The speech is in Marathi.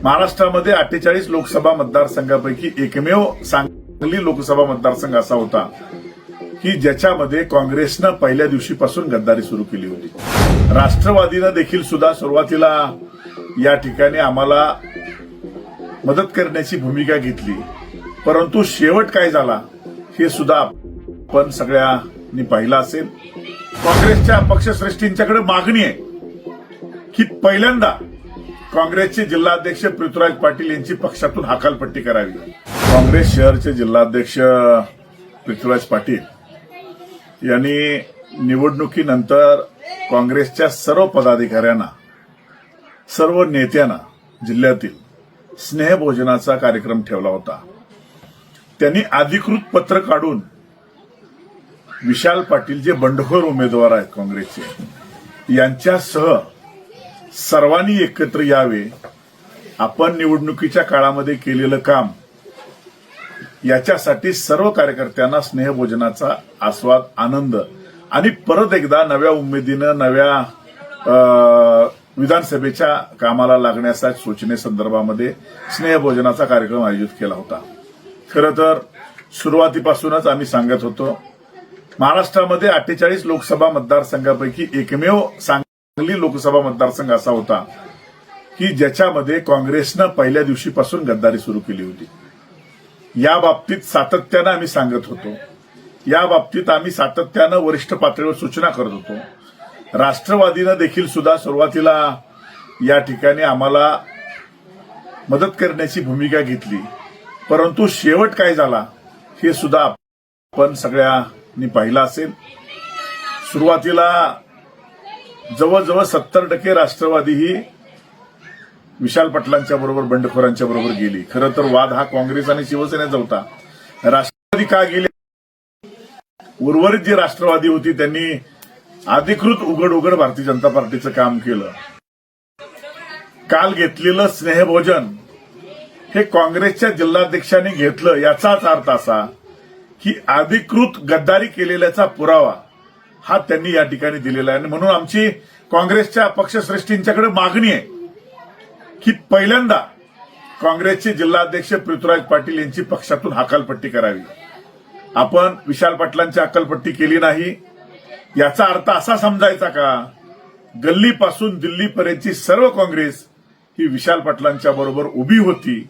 महाराष्ट्रामध्ये अठ्ठेचाळीस लोकसभा मतदारसंघापैकी एकमेव सांगली लोकसभा मतदारसंघ असा होता की ज्याच्यामध्ये काँग्रेसनं पहिल्या दिवशीपासून गद्दारी सुरू केली होती. राष्ट्रवादीनं देखील सुद्धा सुरुवातीला या ठिकाणी आम्हाला मदत करण्याची भूमिका घेतली. परंतु शेवट काय झाला हे सुद्धा आपण सगळ्यांनी पाहिलं असेल. काँग्रेसच्या पक्षश्रेष्ठींच्याकडे मागणी आहे की पहिल्यांदा काँग्रेसचे जिल्हाध्यक्ष पृथ्वीराज पाटील यांची पक्षातून हकालपट्टी करावी. काँग्रेस शहरचे जिल्हाध्यक्ष पृथ्वीराज पाटील यांनी निवडणुकीनंतर काँग्रेसच्या सर्व पदाधिकाऱ्यांना सर्व नेत्यांना जिल्ह्यातील स्नेहभोजनाचा कार्यक्रम ठेवला होता. त्यांनी अधिकृत पत्र काढून विशाल पाटील जे बंडखोर उमेदवार आहेत काँग्रेसचे यांच्यासह सर्वांनी एकत्र यावे. आपण निवडणुकीच्या काळामध्ये केलेलं काम याच्यासाठी सर्व कार्यकर्त्यांना स्नेहभोजनाचा आस्वाद आनंद आणि परत एकदा नव्या उमेदीनं नव्या विधानसभेच्या कामाला लागण्याच्या सूचनेसंदर्भामध्ये स्नेहभोजनाचा कार्यक्रम आयोजित केला होता. खरं तर सुरुवातीपासूनच आम्ही सांगत होतो महाराष्ट्रामध्ये अठ्ठेचाळीस लोकसभा मतदारसंघापैकी एकमेव सांग सांगली लोकसभा मतदारसंघ असा होता की ज्याच्यामध्ये काँग्रेसनं पहिल्या दिवशीपासून गद्दारी सुरू केली होती. या बाबतीत सातत्यानं आम्ही सांगत होतो. या बाबतीत आम्ही सातत्यानं वरिष्ठ पातळीवर सूचना करत होतो. राष्ट्रवादीनं देखील सुद्धा सुरुवातीला या ठिकाणी आम्हाला मदत करण्याची भूमिका घेतली. परंतु शेवट काय झाला हे सुद्धा आपण सगळ्यांनी पाहिलं असेल. सुरुवातीला जवळजवळ सत्तर टक्के राष्ट्रवादी ही विशाल पटलांच्या बरोबर बंडखोरांच्या बरोबर गेली. खरं तर वाद हा काँग्रेस आणि शिवसेनेचा होता. राष्ट्रवादी का गेले? उर्वरित जी राष्ट्रवादी होती त्यांनी अधिकृत उघड उघड भारतीय जनता पार्टीचं काम केलं. काल घेतलेलं स्नेहभोजन हे काँग्रेसच्या जिल्हाध्यक्षांनी घेतलं. याचाच अर्थ असा की अधिकृत गद्दारी केलेल्याचा पुरावा हा त्यांनी या ठिकाणी दिलेला आहे. आणि म्हणून आमची काँग्रेसच्या पक्षश्रेष्ठींच्याकडे मागणी आहे की पहिल्यांदा काँग्रेसचे जिल्हाध्यक्ष पृथ्वीराज पाटील यांची पक्षातून हकालपट्टी करावी. आपण विशाल पाटलांची हकालपट्टी केली नाही. याचा अर्थ असा समजायचा का? गल्लीपासून दिल्लीपर्यंतची सर्व काँग्रेस ही विशाल पाटलांच्या बरोबर उभी होती.